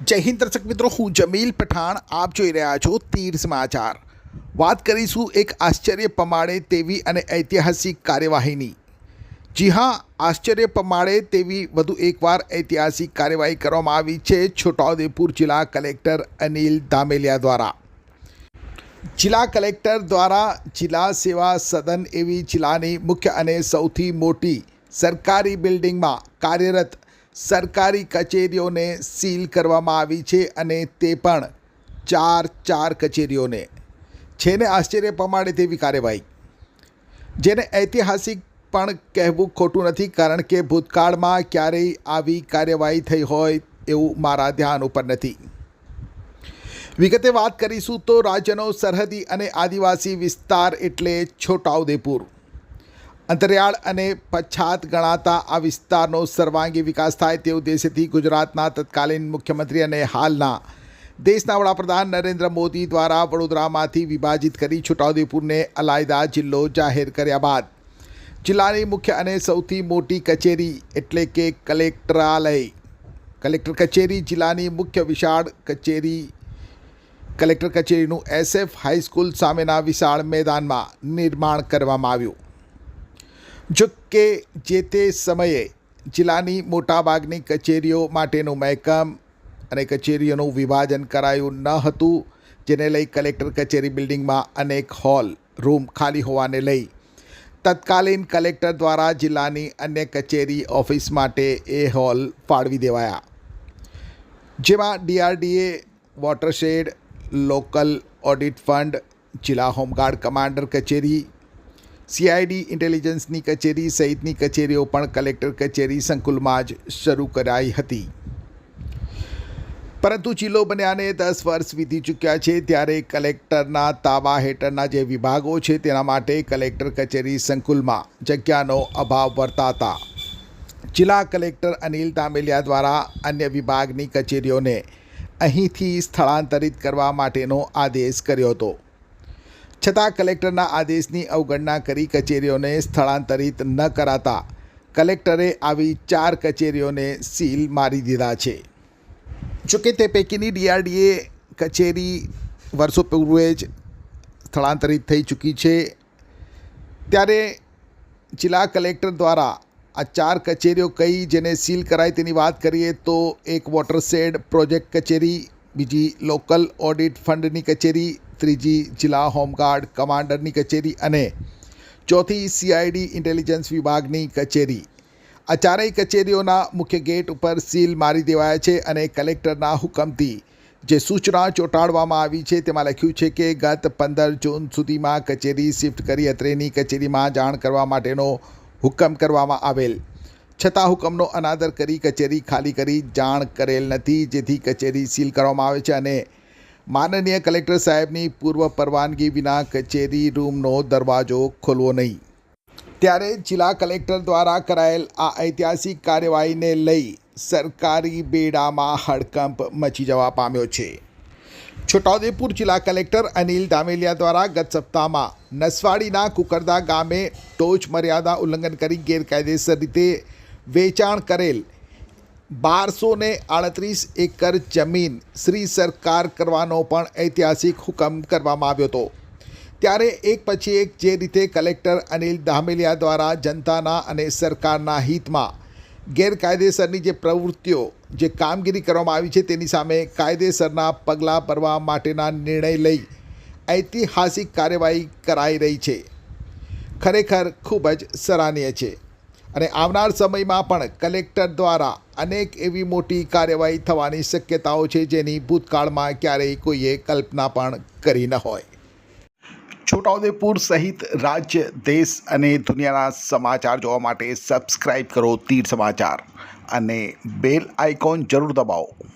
જય હિન્દ દર્શક મિત્રો, હું જમીલ પઠાણ, આપ જોઈ રહ્યા છો તીર સમાચાર. વાત કરીશું એક આશ્ચર્ય પમાડે તેવી અને ઐતિહાસિક કાર્યવાહીની. જી હા, આશ્ચર્ય પમાડે તેવી વધુ એકવાર ઐતિહાસિક કાર્યવાહી કરવામાં આવી છે છોટાઉદેપુર જિલ્લા કલેક્ટર અનિલ ધામેલિયા દ્વારા. જિલ્લા કલેક્ટર દ્વારા જિલ્લા સેવા સદન એવી જિલ્લાની મુખ્ય અને સૌથી મોટી સરકારી બિલ્ડિંગમાં કાર્યરત સરકારી કચેરીઓને સીલ કરવામાં આવી છે અને તે પણ ચાર ચાર કચેરીઓને. છે ને આશ્ચર્ય પમાડે તેવી કાર્યવાહી. જેને ઐતિહાસિક પણ કહેવું ખોટું નથી કારણ કે ભૂતકાળમાં ક્યારેય આવી કાર્યવાહી થઈ હોય એવું મારા ધ્યાન ઉપર નથી. વિગતે વાત કરીશું તો રાજ્યનો સરહદી અને આદિવાસી વિસ્તાર એટલે છોટાઉદેપુર. અંતરિયાળ અને પછાત ગણાતા આ વિસ્તારનો સર્વાંગી વિકાસ થાય તે ઉદ્દેશ્યથી ગુજરાતના તત્કાલીન મુખ્યમંત્રી અને હાલના દેશના વડાપ્રધાન નરેન્દ્ર મોદી દ્વારા વડોદરામાંથી વિભાજિત કરી છોટાઉદેપુરને અલાયદા જિલ્લો જાહેર કર્યા બાદ. જિલ્લાની મુખ્ય અને સૌથી મોટી કચેરી એટલે કે કલેક્ટરાલય. કલેક્ટર કચેરી જિલ્લાની મુખ્ય વિશાળ કચેરી. કલેક્ટર કચેરીનું એસએફ હાઈસ્કૂલ સામેના વિશાળ મેદાનમાં નિર્માણ કરવામાં આવ્યું. જો કે જે તે સમયે જિલ્લાની મોટાભાગની કચેરીઓ માટેનું મહેકમ અને કચેરીઓનું વિભાજન કરાયું ન હતું, જેને લઈ કલેક્ટર કચેરી બિલ્ડિંગમાં અનેક હોલ, રૂમ ખાલી હોવાને લઈ. તત્કાલીન કલેક્ટર દ્વારા જિલ્લાની અન્ય કચેરી ઓફિસ માટે એ હોલ ફાળવી દેવાયા. જેમાં DRDA, watershed, local audit fund, જિલ્લા હોમગાર્ડ કમાન્ડર કચેરી સીઆઈડી ઇન્ટેલિજન્સની કચેરી સહિતની કચેરીઓ પણ કલેક્ટર કચેરી સંકુલમાં જ શરૂ કરાઈ હતી. પરંતુ જિલ્લો બન્યાને દસ વર્ષ વીતી ચૂક્યા છે ત્યારે કલેક્ટરના તાબા હેઠળના જે વિભાગો છે તેના માટે કલેક્ટર કચેરી સંકુલમાં જગ્યાનો અભાવ વર્તાતા. જિલ્લા કલેક્ટર અનિલ તામેલિયા દ્વારા અન્ય વિભાગની કચેરીઓને અહીંથી સ્થળાંતરિત કરવા માટેનો આદેશ કર્યો હતો. છતાં કલેક્ટરના આદેશની અવગણના કરી કચેરીઓને સ્થળાંતરિત ન કરાતા. કલેક્ટરે આવી ચાર કચેરીઓને સીલ મારી દીધા છે. જોકે તે પૈકીની ડીઆરડીએ કચેરી વર્ષો પૂર્વે જ સ્થળાંતરિત થઈ ચૂકી છે. ત્યારે જિલ્લા કલેક્ટર દ્વારા આ ચાર કચેરીઓ કઈ જેને સીલ કરાય તેની વાત કરીએ તો એક વોટરશેડ પ્રોજેક્ટ કચેરી બીજી લોકલ ઓડિટ ફંડની કચેરી, ત્રીજી જિલ્લા હોમગાર્ડ કમાન્ડરની કચેરી અને ચોથી સીઆઈડી ઇન્ટેલિજન્સ વિભાગની કચેરી. આ ચારેય કચેરીઓના મુખ્ય ગેટ ઉપર સીલ મારી દેવાયા છે અને કલેક્ટરના હુકમથી જે સૂચના ચોંટાડવામાં આવી છે તેમાં લખ્યું છે કે ગત પંદર જૂન સુધીમાં કચેરી શિફ્ટ કરી અત્રેની કચેરીમાં જાણ કરવા માટેનો હુકમ કરવામાં આવેલ. છતાં હુકમનો અનાદર કરી કચેરી ખાલી કરી જાણ કરેલ નથી, જેથી કચેરી સીલ કરવામાં આવે છે અને માનનીય કલેક્ટર સાહેબની પૂર્વ પરવાનગી વિના કચેરી રૂમનો દરવાજો ખોલવો નહીં. ત્યારે જિલ્લા કલેક્ટર દ્વારા કરાયેલ આ ઐતિહાસિક કાર્યવાહીને લઈ સરકારી બેડામાં હડકંપ મચી જવા પામ્યો છે. છોટાઉદેપુર જિલ્લા કલેક્ટર અનિલ દામેલિયા દ્વારા ગત સપ્તાહમાં નસવાડીના કુકરદા ગામે ટોચ મર્યાદા ઉલ્લંઘન કરી ગેરકાયદેસર રીતે વેચાણ કરેલ બારસો ને આડત્રીસ એકર જમીન શ્રી સરકાર કરવાનો પણ ઐતિહાસિક હુકમ કરવામાં આવ્યો હતો. ત્યારે એક પછી એક જે રીતે કલેક્ટર અનિલ દામેલિયા દ્વારા જનતાના અને સરકારના હિતમાં ગેરકાયદેસરની જે પ્રવૃત્તિઓ, જે કામગીરી કરવામાં આવી છે તેની સામે કાયદેસરના પગલાં ભરવા માટેના નિર્ણય લઈ ઐતિહાસિક કાર્યવાહી કરાઈ રહી છે. ખરેખર ખૂબ જ સરાહનીય છે. અને આવનાર સમયમાં પણ કલેક્ટર દ્વારા અનેક એવી મોટી કાર્યવાહી થવાની શક્યતાઓ છે જેની ભૂતકાળમાં ક્યારેય કોઈએ કલ્પના પણ કરી ન હોય. છોટાઉદેપુર સહિત રાજ્ય, દેશ અને દુનિયાના સમાચાર જોવા માટે સબસ્ક્રાઈબ કરો તીર સમાચાર અને બેલ આઇકોન જરૂર દબાવો.